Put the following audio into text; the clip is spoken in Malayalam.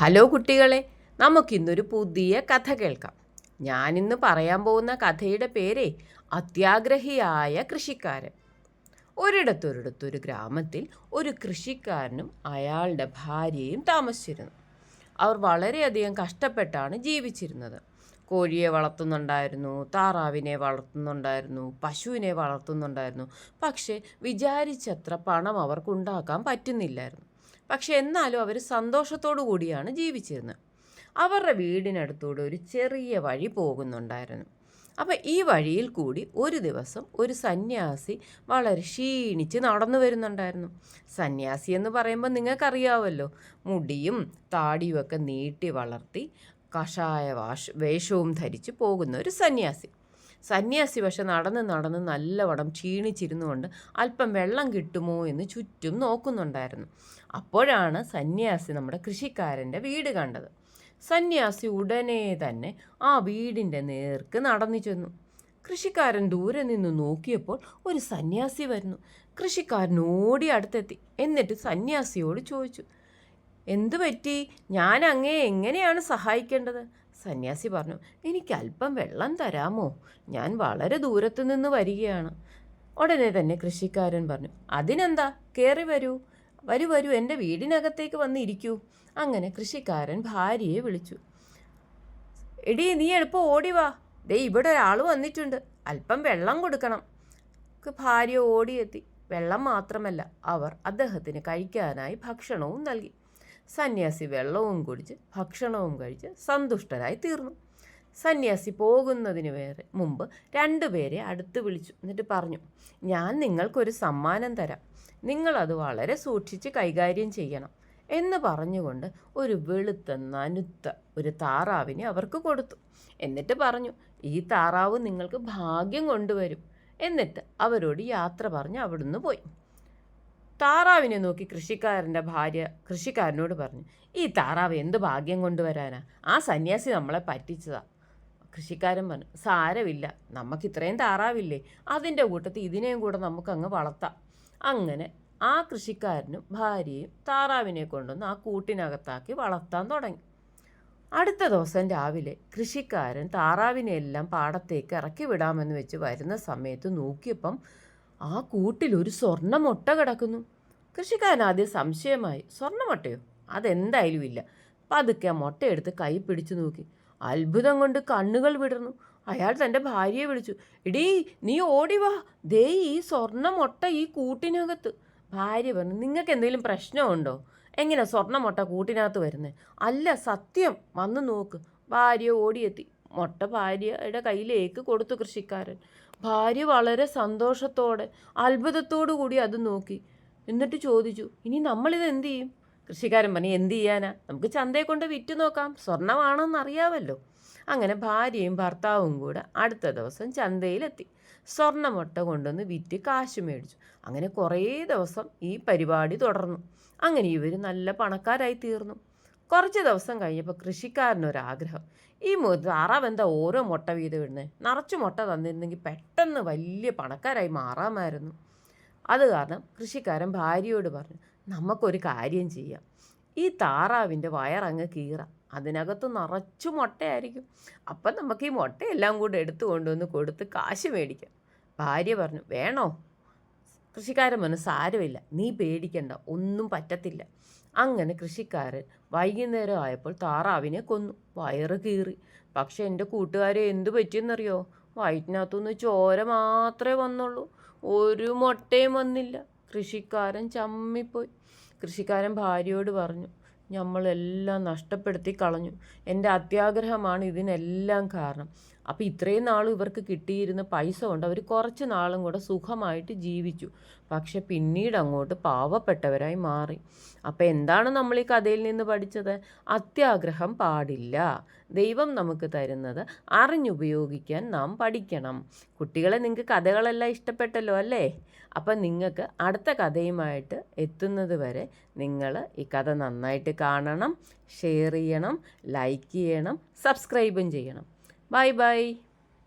ഹലോ കുട്ടികളെ നമുക്കിന്നൊരു പുതിയ കഥ കേൾക്കാം. ഞാനിന്ന് പറയാൻ പോകുന്ന കഥയുടെ പേര് അത്യാഗ്രഹിയായ കൃഷിക്കാരൻ. ഒരിടത്തൊരിടത്തൊരു ഗ്രാമത്തിൽ ഒരു കൃഷിക്കാരനും അയാളുടെ ഭാര്യയും താമസിച്ചിരുന്നു. അവർ വളരെയധികം കഷ്ടപ്പെട്ടാണ് ജീവിച്ചിരുന്നത്. കോഴിയെ വളർത്തുന്നുണ്ടായിരുന്നു താറാവിനെ വളർത്തുന്നുണ്ടായിരുന്നു പശുവിനെ വളർത്തുന്നുണ്ടായിരുന്നു. പക്ഷേ വിചാരിച്ചത്ര പണം അവർക്കുണ്ടാക്കാൻ പറ്റുന്നില്ലായിരുന്നു. പക്ഷെ എന്നാലും അവർ സന്തോഷത്തോടു കൂടിയാണ് ജീവിച്ചിരുന്നത്. അവരുടെ വീടിനടുത്തൂടെ ഒരു ചെറിയ വഴി പോകുന്നുണ്ടായിരുന്നു. അപ്പോൾ ഈ വഴിയിൽ കൂടി ഒരു ദിവസം ഒരു സന്യാസി വളരെ ക്ഷീണിച്ച് നടന്നു വരുന്നുണ്ടായിരുന്നു. സന്യാസി എന്ന് പറയുമ്പോൾ നിങ്ങൾക്കറിയാവല്ലോ മുടിയും താടിയുമൊക്കെ നീട്ടി വളർത്തി കഷായ വാഷ് വേഷവും ധരിച്ച് പോകുന്ന ഒരു സന്യാസി. സന്യാസി പക്ഷെ നടന്ന് നടന്ന് നല്ലവണ്ണം ക്ഷീണിച്ചിരുന്നുകൊണ്ട് അല്പം വെള്ളം കിട്ടുമോ എന്ന് ചുറ്റും നോക്കുന്നുണ്ടായിരുന്നു. അപ്പോഴാണ് സന്യാസി നമ്മുടെ കൃഷിക്കാരന്റെ വീട് കണ്ടത്. സന്യാസി ഉടനെ തന്നെ ആ വീടിന്റെ നേർക്ക് നടന്നു ചെന്നു. കൃഷിക്കാരൻ ദൂരെ നിന്ന് നോക്കിയപ്പോൾ ഒരു സന്യാസി വരുന്നു. കൃഷിക്കാരൻ ഓടി അടുത്തെത്തി. എന്നിട്ട് സന്യാസിയോട് ചോദിച്ചു എന്തു പറ്റി? ഞാൻ അങ്ങേ എങ്ങനെയാണ് സഹായിക്കേണ്ടത്? സന്യാസി പറഞ്ഞു എനിക്ക് അല്പം വെള്ളം തരാമോ? ഞാൻ വളരെ ദൂരത്തു നിന്ന് വരികയാണ്. ഉടനെ തന്നെ കൃഷിക്കാരൻ പറഞ്ഞു അതിനെന്താ? കയറി വരൂ. വരൂ വരൂ. എന്റെ വീടിനകത്തേക്ക് വന്നിരിക്കൂ അങ്ങനെ കൃഷിക്കാരൻ ഭാര്യയെ വിളിച്ചു എടി നീ എളുപ്പം ഓടി വാ. ദേ ഇവിടെ ഒരാൾ വന്നിട്ടുണ്ട്. അല്പം വെള്ളം കൊടുക്കണം. ഭാര്യ ഓടിയെത്തി. വെള്ളം മാത്രമല്ല അവർ അദ്ദേഹത്തിന് കഴിക്കാനായി ഭക്ഷണവും നൽകി. സന്യാസി വെള്ളവും കുടിച്ച് ഭക്ഷണവും കഴിച്ച് സന്തുഷ്ടരായി തീർന്നു. സന്യാസി പോകുന്നതിന് വേറെ മുമ്പ് രണ്ടുപേരെ അടുത്ത് വിളിച്ചു. എന്നിട്ട് പറഞ്ഞു ഞാൻ നിങ്ങൾക്കൊരു സമ്മാനം തരാം. നിങ്ങളത് വളരെ സൂക്ഷിച്ച് കൈകാര്യം ചെയ്യണം എന്ന് പറഞ്ഞുകൊണ്ട് ഒരു വെളുത്ത നനുത്ത ഒരു താറാവിനെ അവർക്ക് കൊടുത്തു. എന്നിട്ട് പറഞ്ഞു ഈ താറാവ് നിങ്ങൾക്ക് ഭാഗ്യം കൊണ്ടുവരും എന്നിട്ട് അവരോട് യാത്ര പറഞ്ഞ് അവിടുന്ന് പോയി. താറാവിനെ നോക്കി കൃഷിക്കാരന്റെ ഭാര്യ കൃഷിക്കാരനോട് പറഞ്ഞു ഈ താറാവ് എന്ത് ഭാഗ്യം കൊണ്ടുവരാനാ? ആ സന്യാസി നമ്മളെ പറ്റിച്ചതാ. കൃഷിക്കാരൻ പറഞ്ഞു സാരമില്ല നമുക്ക് ഇത്രയും താറാവില്ലേ? അതിന്റെ കൂട്ടത്തിൽ ഇതിനെയും കൂടെ നമുക്ക് അങ്ങ് വളർത്താം. അങ്ങനെ ആ കൃഷിക്കാരനും ഭാര്യയും താറാവിനെ കൊണ്ടുവന്ന് ആ കൂട്ടിനകത്താക്കി വളർത്താൻ തുടങ്ങി. അടുത്ത ദിവസം രാവിലെ കൃഷിക്കാരൻ താറാവിനെയെല്ലാം പാടത്തേക്ക് ഇറക്കി വിടാമെന്ന് വെച്ച് വരുന്ന സമയത്ത് നോക്കിയപ്പം ആ കൂട്ടിൽ ഒരു സ്വർണമൊട്ട കിടക്കുന്നു. കൃഷിക്കാരൻ ആദ്യം സംശയമായി സ്വർണമൊട്ടയോ അതെന്തായാലും ഇല്ല. പതുക്കെ ആ മുട്ടയെടുത്ത് കൈ പിടിച്ചു നോക്കി. അത്ഭുതം കൊണ്ട് കണ്ണുകൾ വിടർന്നു. അയാൾ തന്റെ ഭാര്യയെ വിളിച്ചു ഇടീ നീ ഓടി വാ. ദേ ഈ സ്വർണ മുട്ട ഈ കൂട്ടിനകത്ത്. ഭാര്യ പറഞ്ഞു നിങ്ങൾക്ക് എന്തെങ്കിലും പ്രശ്നമുണ്ടോ? എങ്ങനെ സ്വർണ മുട്ട കൂട്ടിനകത്ത് വരുന്നത് അല്ല സത്യം. വന്ന് നോക്ക്. ഭാര്യ ഓടിയെത്തി. മുട്ട ഭാര്യയുടെ കയ്യിലേക്ക് കൊടുത്തു കൃഷിക്കാരൻ. ഭാര്യ വളരെ സന്തോഷത്തോടെ അത്ഭുതത്തോടു കൂടി അത് നോക്കി. എന്നിട്ട് ചോദിച്ചു ഇനി നമ്മളിത് എന്ത് ചെയ്യും? കൃഷിക്കാരൻ പറഞ്ഞു എന്ത് ചെയ്യാനാ? നമുക്ക് ചന്തയെ കൊണ്ട് വിറ്റ് നോക്കാം. സ്വർണമാണെന്ന് അറിയാമല്ലോ. അങ്ങനെ ഭാര്യയും ഭർത്താവും കൂടെ അടുത്ത ദിവസം ചന്തയിലെത്തി. സ്വർണമുട്ട കൊണ്ടുവന്ന് വിറ്റ് കാശ് മേടിച്ചു. അങ്ങനെ കുറേ ദിവസം ഈ പരിപാടി തുടർന്നു. അങ്ങനെ ഇവർ നല്ല പണക്കാരായി തീർന്നു. കുറച്ച് ദിവസം കഴിഞ്ഞപ്പോൾ കൃഷിക്കാരനൊരാഗ്രഹം. ഈ താറാവ് എന്താ ഓരോ മുട്ട വീതം ഇടുന്നത് നിറച്ച് മുട്ട തന്നിരുന്നെങ്കിൽ പെട്ടെന്ന് വലിയ പണക്കാരായി മാറാമായിരുന്നു. അത് കാരണം കൃഷിക്കാരൻ ഭാര്യയോട് പറഞ്ഞു നമുക്കൊരു കാര്യം ചെയ്യാം. ഈ താറാവിന്റെ വയറങ്ങ് കീറ. അതിനകത്ത് നിറച്ചു മുട്ടയായിരിക്കും. അപ്പം നമുക്ക് ഈ മുട്ടയെല്ലാം കൂടെ എടുത്തു കൊണ്ടുവന്ന് കൊടുത്ത് കാശ് മേടിക്കാം. ഭാര്യ പറഞ്ഞു വേണോ? കൃഷിക്കാരൻ പറഞ്ഞു സാരമില്ല. നീ പേടിക്കണ്ട. ഒന്നും പറ്റത്തില്ല. അങ്ങനെ കൃഷിക്കാരൻ വൈകുന്നേരം ആയപ്പോൾ താറാവിനെ കൊന്നു. വയറ് കീറി. പക്ഷെ എന്റെ കൂട്ടുകാരെ എന്തു പറ്റിയെന്നറിയോ? വയറ്റിനകത്തുനിന്ന് ചോര മാത്രമേ വന്നുള്ളൂ. ഒരു മുട്ടയും വന്നില്ല. കൃഷിക്കാരൻ ചമ്മിപ്പോയി. കൃഷിക്കാരൻ ഭാര്യയോട് പറഞ്ഞു നമ്മളെല്ലാം നഷ്ടപ്പെടുത്തി കളഞ്ഞു. എന്റെ അത്യാഗ്രഹമാണ് ഇതിനെല്ലാം കാരണം. അപ്പോൾ ഇത്രയും നാളും ഇവർക്ക് കിട്ടിയിരുന്ന പൈസ കൊണ്ട് അവർ കുറച്ച് നാളും കൂടെ സുഖമായിട്ട് ജീവിച്ചു. പക്ഷെ പിന്നീട് അങ്ങോട്ട് പാവപ്പെട്ടവരായി മാറി. അപ്പോൾ എന്താണ് നമ്മൾ ഈ കഥയിൽ നിന്ന് പഠിച്ചത്? അത്യാഗ്രഹം പാടില്ല. ദൈവം നമുക്ക് തരുന്നത് അറിഞ്ഞുപയോഗിക്കാൻ നാം പഠിക്കണം. കുട്ടികളെ നിങ്ങൾക്ക് കഥകളെല്ലാം ഇഷ്ടപ്പെട്ടല്ലോ അല്ലേ? അപ്പം നിങ്ങൾക്ക് അടുത്ത കഥയുമായിട്ട് എത്തുന്നത് വരെ നിങ്ങൾ ഈ കഥ നന്നായിട്ട് കാണണം ഷെയർ ചെയ്യണം ലൈക്ക് ചെയ്യണം സബ്സ്ക്രൈബും ചെയ്യണം. Bye-bye.